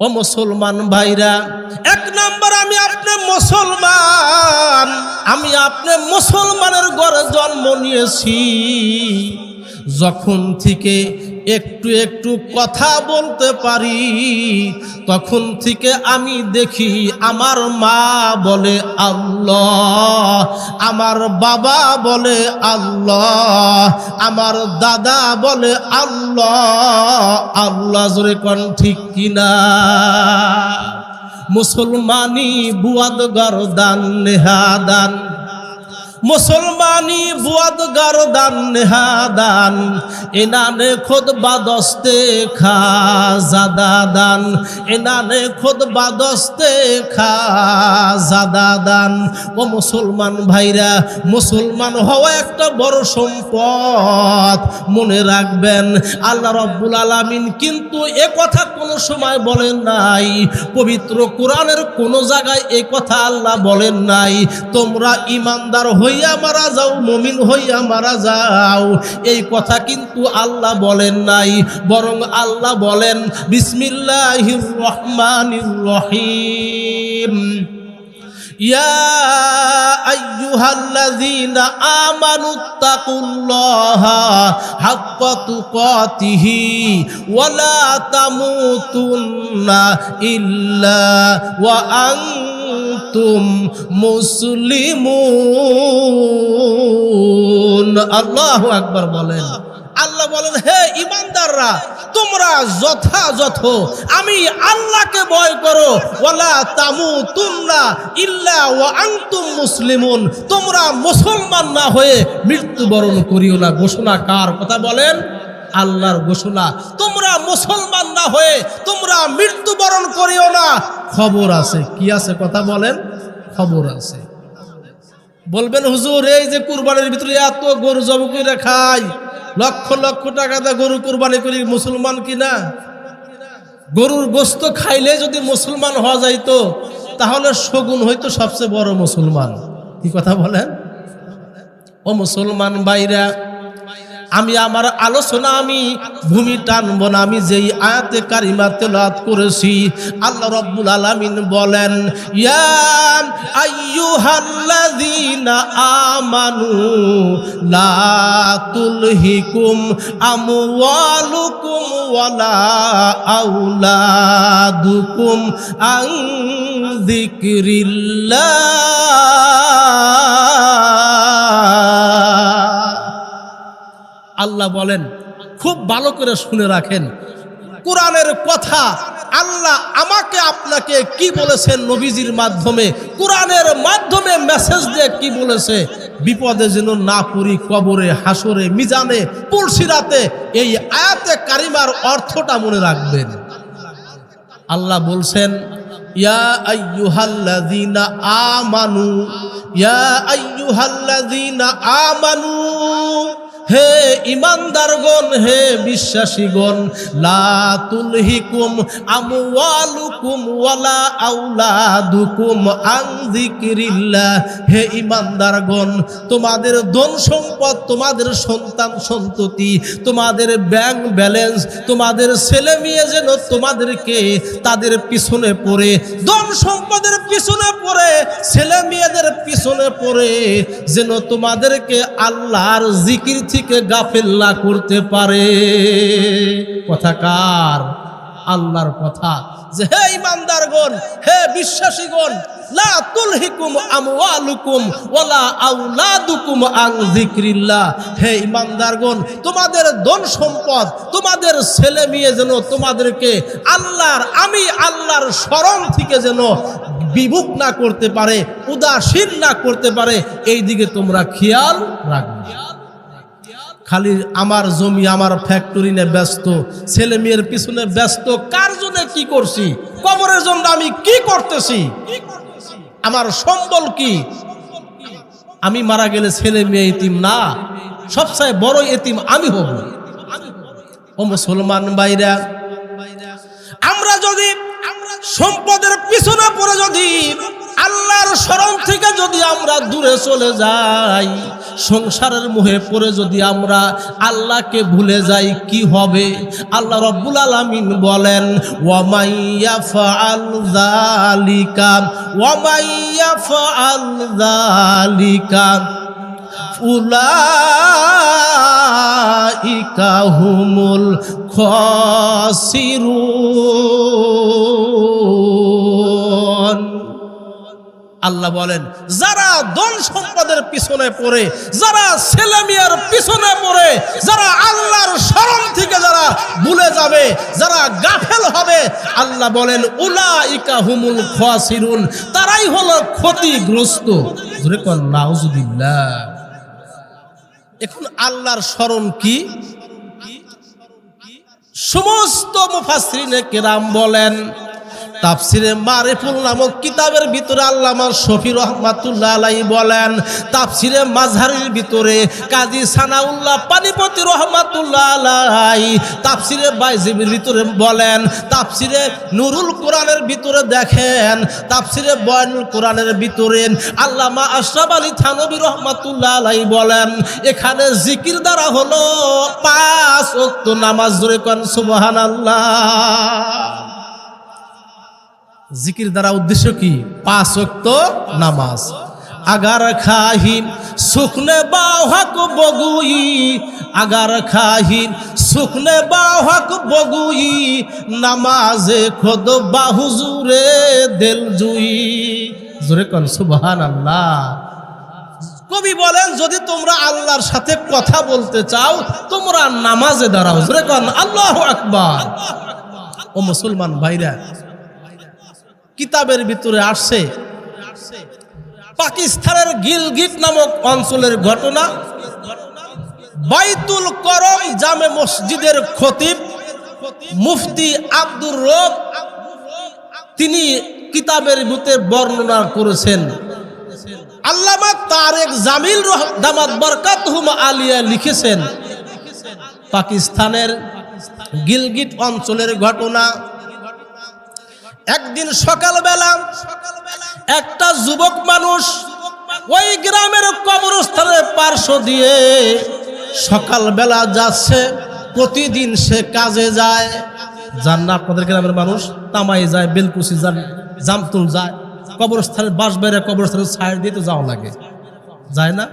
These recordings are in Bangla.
ও মুসলমান ভাইরা, এক নাম্বার আমি আপনি মুসলমান, আমি আপনি মুসলমানের ঘরে জন্ম নিয়েছি। যখন থেকে একটু একটু কথা বলতে পারি। তখন থেকে আমি দেখি আমার মা বলে আল্লাহ, আমার বাবা বলে আল্লাহ, আমার দাদা বলে আল্লাহ। আল্লাহ জোরে কন ঠিক কিনা? মুসলমানি বুয়াদ গরদান নেহাদান মুসলমানি বুয়াদ গরদান নেহাদান এনানে খোদ বাদস্তে খা জাদাদান এনানে খোদ বাদস্তে খা জাদাদান ও মুসলমান ভাইরা, মুসলমান হওয়া একটা বড় সম্পদ, মনে রাখবেন, আল্লাহ রব্বুল আলামিন কিন্তু এ কথা কোনো সময় বলেন নাই, পবিত্র কোরআনের কোনো জায়গায় এ কথা আল্লাহ বলেন নাই। তোমরা ইমানদার হইয়া মারা যাও, মমিন হইয়া মারা যাও। এই কথা কিন্তু আল্লাহ বলেন নাই, বরং আল্লাহ বলেন বিসমিল্লাহ রহমান রহিম। ইয়া তামুতুন্না ইল্লা ওয়া আন্তুম মুসলিমু আল্লাহ একবার বলেন। আল্লাহ বলেন, হে ইমানদাররা, তোমরা যথাযথ, আমি আল্লাহকে ভয় করো। ওয়ালা তামু তুমরা ইল্লা ওয়া আনতুম মুসলিমুন। তোমরা মুসলমান না হয়ে মৃত্যুবরণ করিও না। ঘোষণা কার? কথা বলেন। আল্লাহর ঘোষণা, তোমরা মুসলমান না হয়ে তোমরা মৃত্যুবরণ করিও না। খবর আছে। কি আছে কথা বলেন? খবর আছে। বলবেন, হুজুর, এই যে কুরবানির ভিতরে এত গরু জব করে খায় লক্ষ লক্ষ টাকা দিয়ে গরু কুরবানি করি, মুসলমান কিনা গরুর গোস্ত খাইলে যদি মুসলমান হওয়া যাইতো, তাহলে শগুন হইতো সবচেয়ে বড় মুসলমান। কি কথা বলেন? ও মুসলমান বাইরা আমি আমার আলোচনা, আমি ভূমি টানব না, আমি যেই আয়াতে কারিমা তেলাত করেছি, আল্লাহ রব্বুল আলামিন বলেন, ইয়া আইয়ুহাল্লাযীনা আমানু আল্লাহ বলেন, খুব ভালো করে শুনে রাখেন। কোরআনের কথা আল্লাহ আমাকে আপনাকে কি বলেছেন নবীজির মাধ্যমে, কোরআনের মাধ্যমে মেসেজ দিয়ে কি বলেছে? বিপদে যেন না পড়ি, কবরে, হাসরে, মিজানে পুলসিরাতে এই আয়াতে কারিমার অর্থটা মনে রাখবেন। আল্লাহ বলছেন, ইয়া আমানু ইয়া আমানু হে ইমানদারগণ, হে বিশ্বাসীগণ, লা তুলহিকুম আমওয়ালুকুম ওয়ালা আউলাদুকুম আন যিকরিল্লাহ। হে ইমানদারগণ, তোমাদের ধন সম্পদ, তোমাদের সন্তান সন্ততি, তোমাদের ব্যাংক ব্যালেন্স, তোমাদের ছেলে মেয়ে যেন তোমাদেরকে তাদের পিছনে পড়ে, ধন সম্পদের পিছনে পড়ে পড়ে যেন তোমাদেরকে আল্লাহর জিকির থেকে গাফেল না করতে পারে। কথা কার? আল্লাহর কথা। যে হে ইমানদারগণ, হে বিশ্বাসীগণ হে তোমাদের ধন সম্পদ, তোমাদের ছেলে মেয়ে যেন তোমাদেরকে আল্লাহর, আমি আল্লাহর স্মরণ থেকে যেন বিমুখ না করতে পারে, উদাসীন না করতে পারে এই দিকে তোমরা খেয়াল রাখবে। খালি আমার জমি, আমার ফ্যাক্টরি নিয়ে ব্যস্ত, ছেলে মেয়ের পিছনে ব্যস্ত, কার জন্য কি করছি? কবরের জন্য আমি কি করতেছি? আমার সম্বল কি? আমি মারা গেলে ছেলে মেয়ে এতিম না? সবচেয়ে বড় এতিম আমি হব। ও মুসলমান বাইরা আমরা যদি সম্পদের পিছনে পড়ে যদি আল্লাহর স্মরণ থেকে যদি আমরা দূরে চলে যাই, সংসারের মুহে পড়ে যদি আমরা আল্লাহকে ভুলে যাই, কি হবে? আল্লাহ রব্বুল আলামিন বলেন ওয়ামাইয়া ফাআল যালিকা ওয়ামাইয়া ফাআল যালিকা, উলাইকা হুমুল খসিরুন। আল্লাহ বলেন, যারা ধন সম্পদের পিছনে পড়ে, যারা ছেলে মেয়ের পিছনে পড়ে, যারা আল্লাহর স্মরণ থেকে যারা ভুলে যাবে, যারা গাফেল হবে, আল্লাহ বলেন উলা ইকা হুমুল খাসিরুন, তারাই হলো ক্ষতিগ্রস্ত। এখন আল্লাহর স্মরণ কি? সমস্ত মুফাসরিনে কেরাম বলেন তাফসিরে মারিফুল নামক কিতাবের ভিতরে আল্লামা শফি রহমাতুল্লাহ আলাই বলেন, তাফসিরে মাঝহারির ভিতরে কাজী সানাউল্লাহ পানিপতি রহমাতুল্লাহ আলাই তাফসিরে বাইজিবির ভিতরে বলেন, তাফসিরে নুরুল কোরআনের ভিতরে দেখেন, তাফসিরে বয়ানুল কোরআনের ভিতরে আল্লামা আশরাফ আলী থানবী রহমাতুল্লাহ আলাই বলেন, এখানে জিকির দ্বারা হলো পাঁচ ওক্ত নামাজ জোরে কন, সুবহানাল্লাহ। জিকির দ্বারা উদ্দেশ্য কি? পাঁচ ওয়াক্ত নামাজ। আগার খাহিন সুখনে বাহক বগুই। আগার খাহিন সুখনে বাহক বগুই। নামাজে খোদ বাহুজুরে দেল জুই। জোরে কন সুবহান আল্লাহ কবি বলেন, যদি তোমরা আল্লাহর সাথে কথা বলতে চাও, তোমরা নামাজে দাঁড়াও। জোরে কন, আল্লাহ আকবার। ও মুসলমান ভাইরা কিতাবের ভিতরে আসছে। পাকিস্তানের গিলগিট নামক অঞ্চলের ঘটনা, বাইতুল করম জামে মসজিদের খতিব মুফতি আব্দুর রব, তিনি কিতাবের ভিতরে বর্ণনা করেছেন। আল্লামা তারেক জামিল দামাত বরকাতহুম আলিয়া লিখেছেন, পাকিস্তানের গিলগিট অঞ্চলের ঘটনা একদিন সকালবেলা একটা যুবক মানুষ ওই গ্রামের কবরস্থানের পার্শ্ব দিয়ে সকালবেলা যাচ্ছে। প্রতিদিন সে কাজে যায়। যান না আপনাদের গ্রামের মানুষ, তামাই যায়, বেলকুচি যান, জামতুল যায়। কবরস্থানের বাস বেড়ে কবরস্থানের সাইড দিয়ে তো যাওয়া লাগে। যায় না?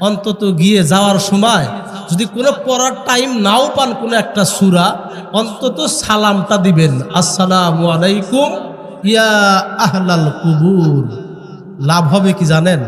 অন্তত গিয়ে যাওয়ার সময় যদি কোনো পড়ার টাইম নাও পান কোনো একটা সুরা, অন্তত সালামটা দিবেন। আসসালামু আলাইকুম, ইয়া আহলাল কুবুর। লাভ হবে কি জানেন?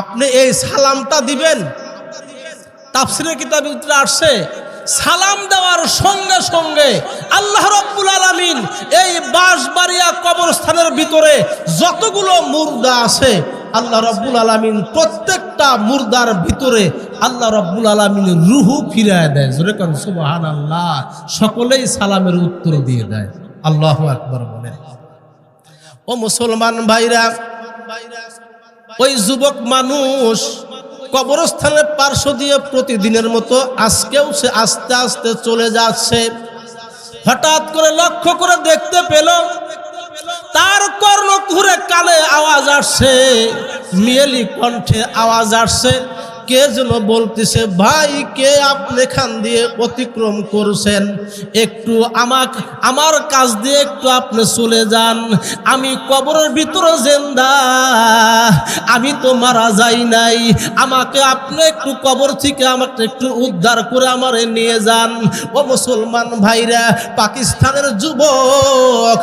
আপনি এই সালামটা দিবেন। তাফসিরের কিতাবে আসছে, সালাম দেওয়ার সঙ্গে সঙ্গে আল্লাহ রব্বুল আলামিন এই বাঁশবাড়িয়া কবরস্থানের ভিতরে যতগুলো মুর্দা আছে, আল্লাহ রব্বুল আলামিন প্রত্যেকটা মুর্দার ভিতরে আল্লাহ রব্বুল আলামিন রুহু ফিরায় দেয়। জোরে কান সুবহান আল্লাহ সকলেই সালামের উত্তর দিয়ে দেয়। আল্লাহ আকবার বলেন। ও মুসলমান ভাইরা, ওই যুবক মানুষ কবরস্থানের পার্শ্ব দিয়ে প্রতিদিনের মতো আজকেও সে আস্তে আস্তে চলে যাচ্ছে। হঠাৎ করে লক্ষ্য করে দেখতে পেল, তার কর্ণ ঘুরে কানে আওয়াজ আসছে, মিয়েলি কণ্ঠে আওয়াজ আসছে। কে যেন বলতেছে, ভাই, কে আপনি এখান দিয়ে অতিক্রম করছেন? একটু আমাক, আমার কাজ দিয়ে একটু আপনি চলে যান। আমি কবরের ভিতরে জেন্দা, আমি তো মারা যাই নাই। আমাকে আপনি একটু কবর থেকে আমাকে একটু উদ্ধার করে আমারে নিয়ে যান। ও মুসলমান ভাইরা, পাকিস্তানের যুবক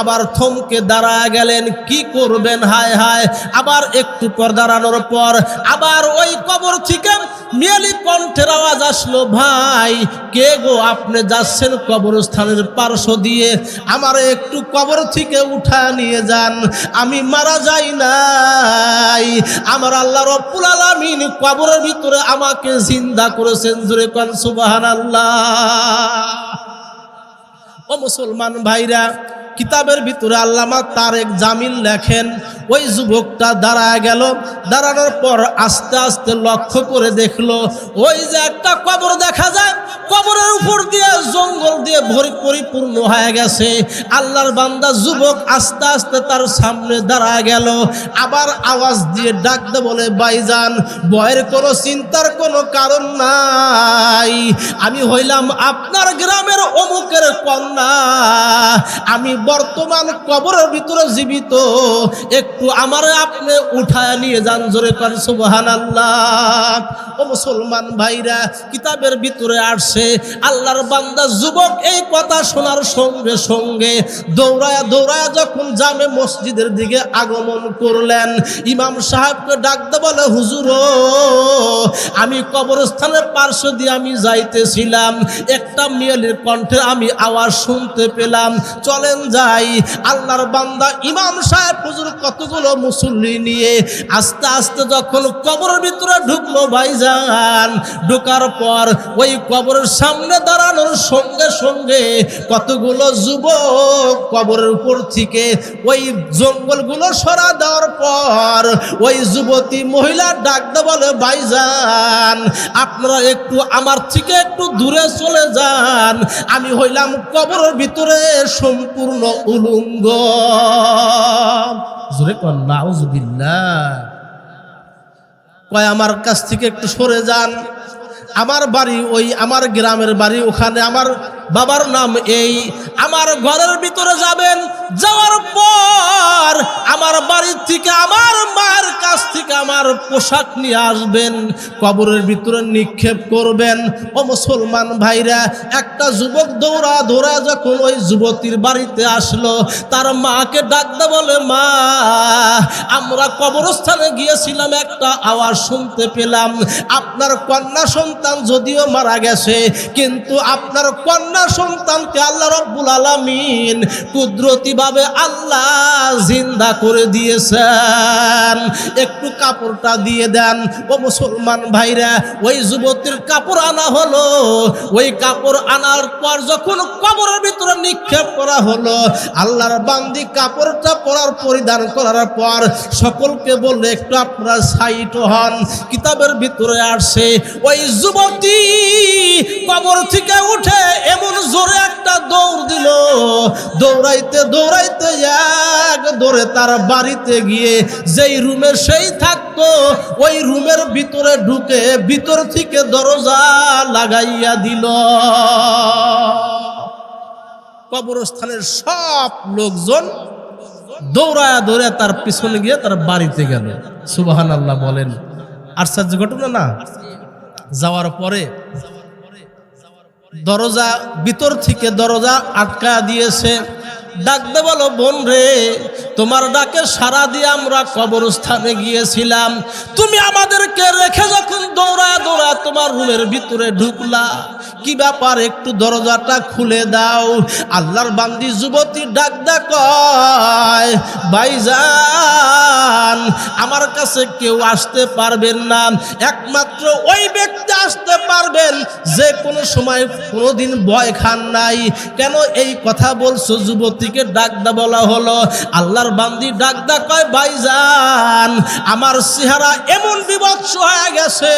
আবার থমকে দাঁড়া গেলেন। কি করবেন? হায় হায়, আবার একটু পর দাঁড়ানোর পর আবার ওই কবর থেকে মিয়ালি কণ্ঠের আওয়াজ আসলো, ভাই, কে গো আপনি যাচ্ছেন কবরস্থানের পার্শ্ব দিয়ে? আমার একটু কবর থেকে উঠা নিয়ে যান। আমি মারা যাই নাই। আমার আল্লাহ রব্বুল আলামিন কবরের ভিতরে আমাকে জিন্দা করেছেন জুরে কান, সুবহানাল্লাহ। ও মুসলমান ভাইরা কিতাবের ভিতরে আল্লামা তারেক জামিল লেখেন, ওই যুবকটা দাঁড়ায় গেল। দাঁড়ানোর পর আস্তে আস্তে লক্ষ্য করে দেখল, ওই যে একটা কবর দেখা যায়, কবরের উপর দিয়ে জঙ্গল দিয়ে ভরি পরিপূর্ণ হয়ে গেছে। আল্লাহর বান্দা যুবক আস্তে আস্তে তার সামনে দাঁড়ায় গেল। আবার আওয়াজ দিয়ে ডাকতে বলে বাইজান ভয়ের কোনো চিন্তার কোনো কারণ নাই। আমি হইলাম আপনার গ্রামের অমুকের কন্যা। আমি বর্তমান কবরের ভিতরে জীবিত, একটু আমার আপনি উঠায় নিয়ে যান জোরে কর সুবহান আল্লাহ ও মুসলমান ভাইরা, কিতাবের ভিতরে আসছে, আল্লাহর বান্দা যুবক এই কথা শোনার সঙ্গে সঙ্গে দৌড়ায় দৌড়ায় যখন জামে মসজিদের দিকে আগমন করলেন, ইমাম সাহেবকে ডাকতে বলে, হুজুর আমি কবরস্থানের পার্শ্ব দিয়ে আমি যাইতেছিলাম, একটা মেয়েলের কণ্ঠে আমি আওয়াজ শুনতে পেলাম, চলেন যাই আল্লাহর বান্দা ইমাম সাহেব, হুজুর কতগুলো মুসল্লি নিয়ে আস্তে আস্তে যখন কবরের ভিতরে ঢুকলো ভাইজান, ঢোকার পর ওই কবরের সামনে দাঁড়ানোর সঙ্গে সঙ্গে কতগুলো যুবক কবরের উপর থেকে ওই জঙ্গলগুলো সরা দেওয়ার পর ওই যুবতী মহিলা ডাকতে বলে, ভাইজান, আপনারা একটু আমার থেকে একটু দূরে চলে যান। আমি হইলাম কবরের ভিতরে সম্পূর্ণ উলুঙ্গ। জোরে কর নাউজুবিল্লাহ। কয়, আমার কাছ থেকে একটু সরে যান। আমার বাড়ি ওই, আমার গ্রামের বাড়ি ওখানে, আমার বাবার নাম এই। আমার ঘরের ভিতরে যাবেন, যাওয়ার পর আমার বাড়ির থেকে, আমার মায়ের কাছ থেকে আমার পোশাক নিয়ে আসবেন, কবরের ভিতরে নিক্ষেপ করবেন। ও মুসলমান ভাইরা, একটা যুবক দৌড়া দৌড়া যখন ওই যুবতীর বাড়িতে আসলো, তার মাকে ডাকতে বলে, মা, আমরা কবরস্থানে গিয়েছিলাম, একটা আওয়াজ শুনতে পেলাম। আপনার কন্যা সন্তান যদিও মারা গেছে, কিন্তু আপনার কন্যা সন্তানকে আল্লাহ রব্বুল আলামিন কুদরতিভাবে আল্লাহ জিন্দা করে দিয়েছেন। একটু কাপড়টা দিয়ে দেন। ও মুসলমান ভাইরা, ওই যুবতীর কাপড় আনা হলো। ওই কাপড় আনার পর যখন কবরের ভিতরে নিক্ষেপ করা হলো, আল্লাহর বান্দি কাপড়টা পরার পরিধান করার পর সকলকে বললে, একটু আপনারা সাইট হন। কিতাবের ভিতরে আসছে ওই যুবতী কবর থেকে উঠে এমন জোরে একটা দৌড় দিল। দৌড়াইতে দৌড়াইতে এক দৌড়ে তার বাড়িতে গিয়ে যেই রুমে সেই থাকতো, ওই রুমের ভিতরে ঢুকে ভিতর থেকে দরজা লাগাইয়া দিল। কবরস্থানের সব লোকজন দৌড়ায় দৌড়ে তার পিছনে গিয়ে তার বাড়িতে গেল। সুবাহান আল্লাহ বলেন আশ্চর্য ঘটনা না? যাওয়ার পরে দরজা ভিতর থেকে দরজা আটকা দিয়েছে। ডাকতে বলো বোন রে তোমার ডাকে সারা দিয়ে আমরা কবরস্থানে গিয়েছিলাম। তুমি আমাদেরকে রেখে যখন দৌড়া দৌড়া তোমার রুমের ভিতরে ঢুকলা। কি ব্যাপার? একটু দরজাটা খুলে দাও। আল্লাহর বান্দি যুবতী ডাক ডাক ভাইজান, আমার কাছে কেউ আসতে পারবেন না। একমাত্র ওই ব্যক্তি আসতে পারবেন। যে কোনো সময় কোনোদিন ভয় খান নাই। কেন এই কথা বলছো? যুবতীকে ডাকদা বলা হলো। আল্লাহর বান্দি ডাকদা কয় ভাইজান আমার চেহারা এমন বিভৎস হয়ে গেছে।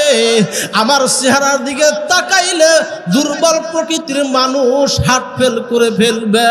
আমার চেহারার দিকে তাকাইলে দুর্বল প্রকৃতির মানুষ হাট ফেল করে ফেলবে।